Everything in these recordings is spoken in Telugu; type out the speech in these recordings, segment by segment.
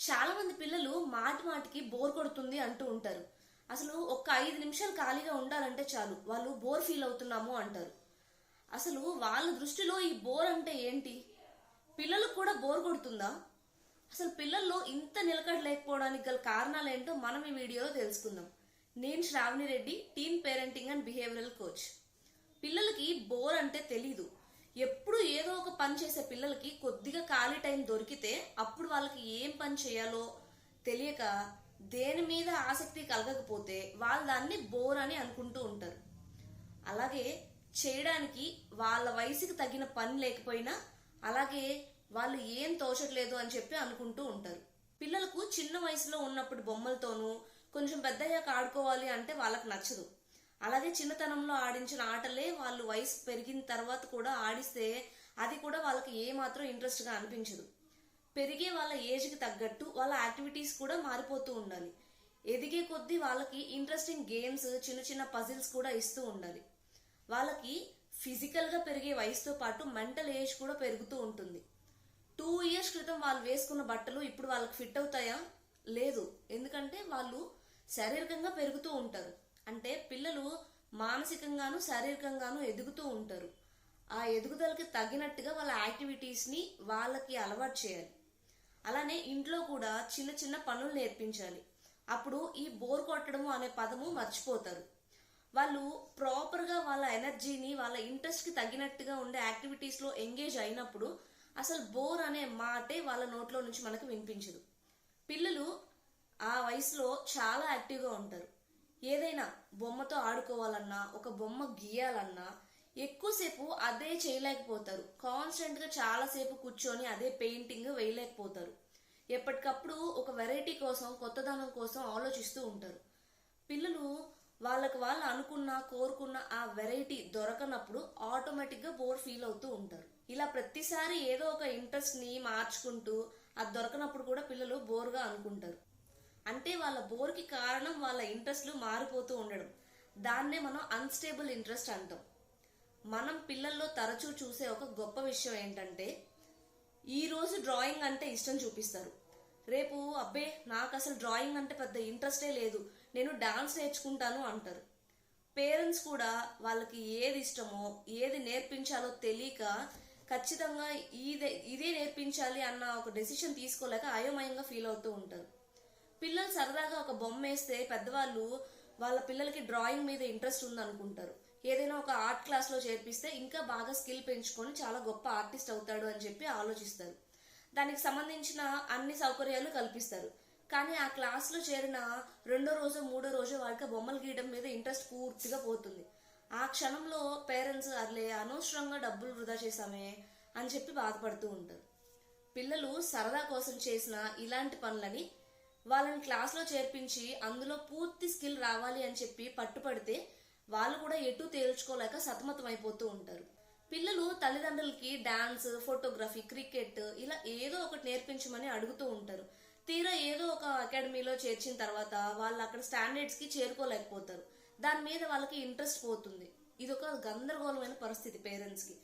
చాలా మంది పిల్లలు మాటి మాటికి బోర్ కొడుతుంది అంటూ ఉంటారు. అసలు ఒక్క ఐదు నిమిషాలు ఖాళీగా ఉండాలంటే చాలు. వాళ్ళు బోర్ ఫీల్ అవుతున్నాము అంటారు. అసలు వాళ్ళ దృష్టిలో ఈ బోర్ అంటే ఏంటి? పిల్లలకు కూడా బోర్ కొడుతుందా? అసలు పిల్లల్లో ఇంత నిలకడ లేకపోవడానికి గల కారణాలు ఏంటో మనం ఈ వీడియోలో తెలుసుకుందాం. నేను Sravani Reddy team parenting and behavioural coach. పిల్లలకి బోర్ అంటే తెలీదు. ఎప్పుడు ఏదో ఒక పని చేసే పిల్లలకి కొద్దిగా ఖాళీ టైం దొరికితే అప్పుడు వాళ్ళకి ఏం పని చేయాలో తెలియక దేని మీద ఆసక్తి కలగకపోతే వాళ్ళు దాన్ని బోర్ అని అనుకుంటూ ఉంటారు. అలాగే చేయడానికి వాళ్ళ వయసుకి తగిన పని లేకపోయినా అలాగే వాళ్ళు ఏం తోచట్లేదు అని చెప్పి అనుకుంటూ ఉంటారు. పిల్లలకు చిన్న వయసులో ఉన్నప్పుడు బొమ్మలతోనూ కొంచెం పెద్దయ్యాక ఆడుకోవాలి అంటే వాళ్ళకి నచ్చదు. అలాగే చిన్నతనంలో ఆడించిన ఆటలే వాళ్ళు వయసు పెరిగిన తర్వాత కూడా ఆడిస్తే అది కూడా వాళ్ళకి ఏ మాత్రం అనిపించదు. పెరిగే వాళ్ళ ఏజ్కి తగ్గట్టు వాళ్ళ యాక్టివిటీస్ కూడా మారిపోతూ ఉండాలి. ఎదిగే కొద్దీ వాళ్ళకి ఇంట్రెస్టింగ్ గేమ్స్ చిన్న చిన్న పజిల్స్ కూడా ఇస్తూ ఉండాలి. వాళ్ళకి ఫిజికల్గా పెరిగే వయసుతో పాటు మెంటల్ ఏజ్ కూడా పెరుగుతూ ఉంటుంది. టూ ఇయర్స్ క్రితం వాళ్ళు వేసుకున్న బట్టలు ఇప్పుడు వాళ్ళకి ఫిట్ అవుతాయా? లేదు. ఎందుకంటే వాళ్ళు శారీరకంగా పెరుగుతూ ఉంటారు. అంటే పిల్లలు మానసికంగాను శారీరకంగాను ఎదుగుతూ ఉంటారు. ఆ ఎదుగుదలకి తగినట్టుగా వాళ్ళ యాక్టివిటీస్ని వాళ్ళకి అలవాటు చేయాలి. అలానే ఇంట్లో కూడా చిన్న చిన్న పనులు నేర్పించాలి. అప్పుడు ఈ బోర్ కొట్టడము అనే పదము మర్చిపోతారు. వాళ్ళు ప్రాపర్గా వాళ్ళ ఎనర్జీని వాళ్ళ ఇంట్రెస్ట్కి తగినట్టుగా ఉండే యాక్టివిటీస్లో ఎంగేజ్ అయినప్పుడు అసలు బోర్ అనే మాటే వాళ్ళ నోట్లో నుంచి మనకు వినిపించదు. పిల్లలు ఆ వయసులో చాలా యాక్టివ్గా ఉంటారు. ఏదైనా బొమ్మతో ఆడుకోవాలన్నా ఒక బొమ్మ గీయాలన్నా ఎక్కువసేపు అదే చేయలేకపోతారు. కాన్స్టెంట్గా చాలాసేపు కూర్చొని అదే పెయింటింగ్ వేయలేకపోతారు. ఎప్పటికప్పుడు ఒక వెరైటీ కోసం కొత్తదనం కోసం ఆలోచిస్తూ ఉంటారు. పిల్లలు వాళ్ళకి వాళ్ళు అనుకున్న కోరుకున్న ఆ వెరైటీ దొరకనప్పుడు ఆటోమేటిక్గా బోర్ ఫీల్ అవుతూ ఉంటారు. ఇలా ప్రతిసారి ఏదో ఒక ఇంట్రెస్ట్ని మార్చుకుంటూ అది దొరకనప్పుడు కూడా పిల్లలు బోర్గా అనుకుంటారు. అంటే వాళ్ళ బోర్కి కారణం వాళ్ళ ఇంట్రెస్ట్లు మారిపోతూ ఉండడం. దాన్నే మనం అన్స్టేబుల్ ఇంట్రెస్ట్ అంటాం. మనం పిల్లల్లో తరచూ చూసే ఒక గొప్ప విషయం ఏంటంటే ఈరోజు డ్రాయింగ్ అంటే ఇష్టం చూపిస్తారు. రేపు అబ్బే నాకు అసలు డ్రాయింగ్ అంటే పెద్ద ఇంట్రెస్టే లేదు నేను డాన్స్ నేర్చుకుంటాను అంటారు. పేరెంట్స్ కూడా వాళ్ళకి ఏది ఇష్టమో ఏది నేర్పించాలో తెలియక ఖచ్చితంగా ఇదే ఇదే నేర్పించాలి అన్న ఒక డెసిషన్ తీసుకోలేక అయోమయంగా ఫీల్ అవుతూ ఉంటారు. పిల్లలు సరదాగా ఒక బొమ్మ వేస్తే పెద్దవాళ్ళు వాళ్ళ పిల్లలకి డ్రాయింగ్ మీద ఇంట్రెస్ట్ ఉందనుకుంటారు. ఏదైనా ఒక ఆర్ట్ క్లాస్లో చేర్పిస్తే ఇంకా బాగా స్కిల్ పెంచుకొని చాలా గొప్ప ఆర్టిస్ట్ అవుతాడు అని చెప్పి ఆలోచిస్తారు. దానికి సంబంధించిన అన్ని సౌకర్యాలు కల్పిస్తారు. కానీ ఆ క్లాస్లో చేరిన రెండో రోజు మూడో రోజు వాడికి బొమ్మలు గీయడం మీద ఇంట్రెస్ట్ పూర్తిగా పోతుంది. ఆ క్షణంలో పేరెంట్స్ అర్లే అనవసరంగా డబ్బులు వృధా చేశామే అని చెప్పి బాధపడుతూ ఉంటారు. పిల్లలు సరదా కోసం చేసిన ఇలాంటి పనులని వాళ్ళని క్లాస్లో చేర్పించి అందులో పూర్తి స్కిల్ రావాలి అని చెప్పి పట్టుపడితే వాళ్ళు కూడా ఎటు తేల్చుకోలేక సతమతం అయిపోతూ ఉంటారు. పిల్లలు తల్లిదండ్రులకి డాన్స్ ఫోటోగ్రఫీ క్రికెట్ ఇలా ఏదో ఒకటి నేర్పించమని అడుగుతూ ఉంటారు. తీరా ఏదో ఒక అకాడమీలో చేర్చిన తర్వాత వాళ్ళు అక్కడ స్టాండర్డ్స్కి చేరుకోలేకపోతారు. దాని మీద వాళ్ళకి ఇంట్రెస్ట్ పోతుంది. ఇది ఒక గందరగోళమైన పరిస్థితి పేరెంట్స్కి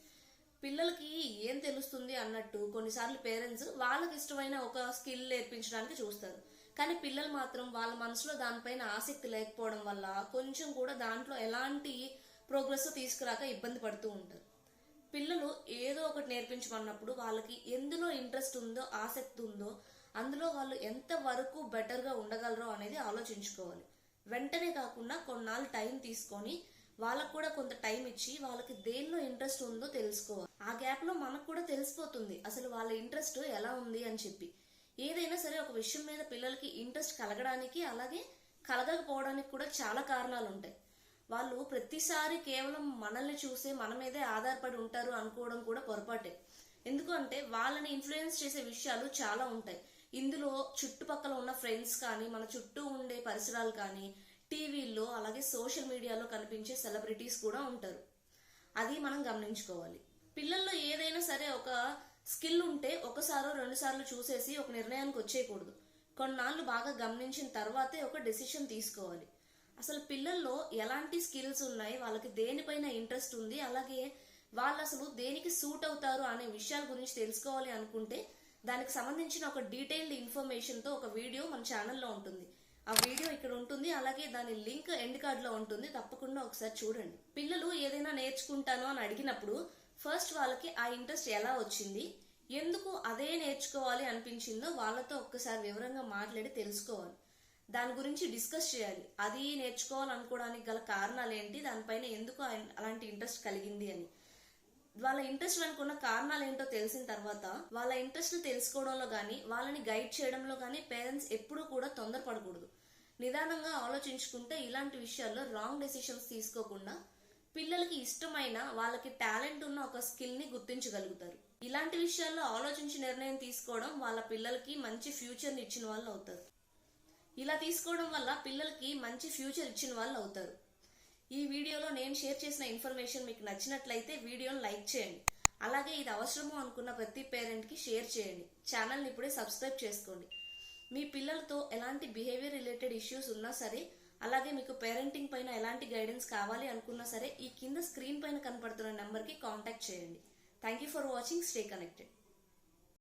పిల్లలకి ఏం తెలుస్తుంది అన్నట్టు కొన్నిసార్లు పేరెంట్స్ వాళ్ళకి ఇష్టమైన ఒక స్కిల్ నేర్పించడానికి చూస్తారు. కానీ పిల్లలు మాత్రం వాళ్ళ మనసులో దానిపైన ఆసక్తి లేకపోవడం వల్ల కొంచెం కూడా దాంట్లో ఎలాంటి ప్రోగ్రెస్ తీసుకురాక ఇబ్బంది పడుతూ ఉంటారు. పిల్లలు ఏదో ఒకటి నేర్పించమన్నప్పుడు వాళ్ళకి ఎందులో ఇంట్రెస్ట్ ఉందో ఆసక్తి ఉందో అందులో వాళ్ళు ఎంత వరకు బెటర్గా ఉండగలరో అనేది ఆలోచించుకోవాలి. వెంటనే కాకుండా కొన్నాళ్ళు టైం తీసుకొని వాళ్ళకు కూడా కొంత టైం ఇచ్చి వాళ్ళకి దేనిలో ఇంట్రెస్ట్ ఉందో తెలుసుకోవాలి. ఆ గ్యాప్లో మనకు కూడా తెలిసిపోతుంది అసలు వాళ్ళ ఇంట్రెస్ట్ ఎలా ఉంది అని చెప్పి. ఏదైనా సరే ఒక విషయం మీద పిల్లలకి ఇంట్రెస్ట్ కలగడానికి అలాగే కలగకపోవడానికి కూడా చాలా కారణాలు ఉంటాయి. వాళ్ళు ప్రతిసారి కేవలం మనల్ని చూసే మన మీదే ఆధారపడి ఉంటారు అనుకోవడం కూడా పొరపాటే. ఎందుకంటే వాళ్ళని ఇన్ఫ్లుయెన్స్ చేసే విషయాలు చాలా ఉంటాయి. ఇందులో చుట్టుపక్కల ఉన్న ఫ్రెండ్స్ కానీ మన చుట్టూ ఉండే పరిసరాలు కానీ టీవీల్లో అలాగే సోషల్ మీడియాలో కనిపించే సెలబ్రిటీస్ కూడా ఉంటారు. అది మనం గమనించుకోవాలి. పిల్లల్లో ఏదైనా సరే ఒక స్కిల్ ఉంటే ఒకసారో రెండు సార్లు చూసేసి ఒక నిర్ణయానికి వచ్చేయకూడదు. కొన్నాళ్ళు బాగా గమనించిన తర్వాతే ఒక డెసిషన్ తీసుకోవాలి. అసలు పిల్లల్లో ఎలాంటి స్కిల్స్ ఉన్నాయి? వాళ్ళకి దేనిపైన ఇంట్రెస్ట్ ఉంది? అలాగే వాళ్ళు అసలు దేనికి సూట్ అవుతారు అనే విషయాల గురించి తెలుసుకోవాలి అనుకుంటే దానికి సంబంధించిన ఒక డీటెయిల్డ్ ఇన్ఫర్మేషన్తో ఒక వీడియో మన ఛానల్లో ఉంటుంది. ఆ వీడియో ఇక్కడ ఉంటుంది. అలాగే దాని లింక్ ఎండ్ కార్డ్లో ఉంటుంది. తప్పకుండా ఒకసారి చూడండి. పిల్లలు ఏదైనా నేర్చుకుంటాను అని అడిగినప్పుడు ఫస్ట్ వాళ్ళకి ఆ ఇంట్రెస్ట్ ఎలా వచ్చింది? ఎందుకు అదే నేర్చుకోవాలి అనిపించిందో వాళ్ళతో ఒక్కసారి వివరంగా మాట్లాడి తెలుసుకోవాలి. దాని గురించి డిస్కస్ చేయాలి. అది నేర్చుకోవాలనుకోవడానికి గల కారణాలు ఏంటి? దానిపైన ఎందుకు అలాంటి ఇంట్రెస్ట్ కలిగింది అని. వాళ్ళ ఇంట్రెస్ట్ అనుకున్న కారణాలు ఏంటో తెలిసిన తర్వాత వాళ్ళ ఇంట్రెస్ట్ తెలుసుకోవడంలో కానీ వాళ్ళని గైడ్ చేయడంలో కానీ పేరెంట్స్ ఎప్పుడూ కూడా తొందరపడకూడదు. నిదానంగా ఆలోచించుకుంటే ఇలాంటి విషయాల్లో రాంగ్ డెసిషన్స్ తీసుకోకుండా పిల్లలకి ఇష్టమైన వాళ్ళకి టాలెంట్ ఉన్న ఒక స్కిల్ని గుర్తించగలుగుతారు. ఇలాంటి విషయాల్లో ఆలోచించి నిర్ణయం తీసుకోవడం వాళ్ళ పిల్లలకి మంచి ఫ్యూచర్ని ఇచ్చిన వాళ్ళు అవుతారు. ఇలా తీసుకోవడం వల్ల పిల్లలకి మంచి ఫ్యూచర్ ఇచ్చిన వాళ్ళు అవుతారు. ఈ వీడియోలో నేను షేర్ చేసిన ఇన్ఫర్మేషన్ మీకు నచ్చినట్లయితే వీడియోని లైక్ చేయండి. అలాగే ఇది అవసరము అనుకున్న ప్రతి పేరెంట్కి షేర్ చేయండి. ఛానల్ని ఇప్పుడే సబ్స్క్రైబ్ చేసుకోండి. మీ పిల్లలతో ఎలాంటి బిహేవియర్ రిలేటెడ్ ఇష్యూస్ ఉన్నా సరే అలాగే మీకు పేరెంటింగ్ పైన ఎలాంటి గైడెన్స్ కావాలి అనుకున్నా సరే ఈ కింద స్క్రీన్ పైన కనపడుతున్న నెంబర్కి కాంటాక్ట్ చేయండి. Thank you for watching stay connected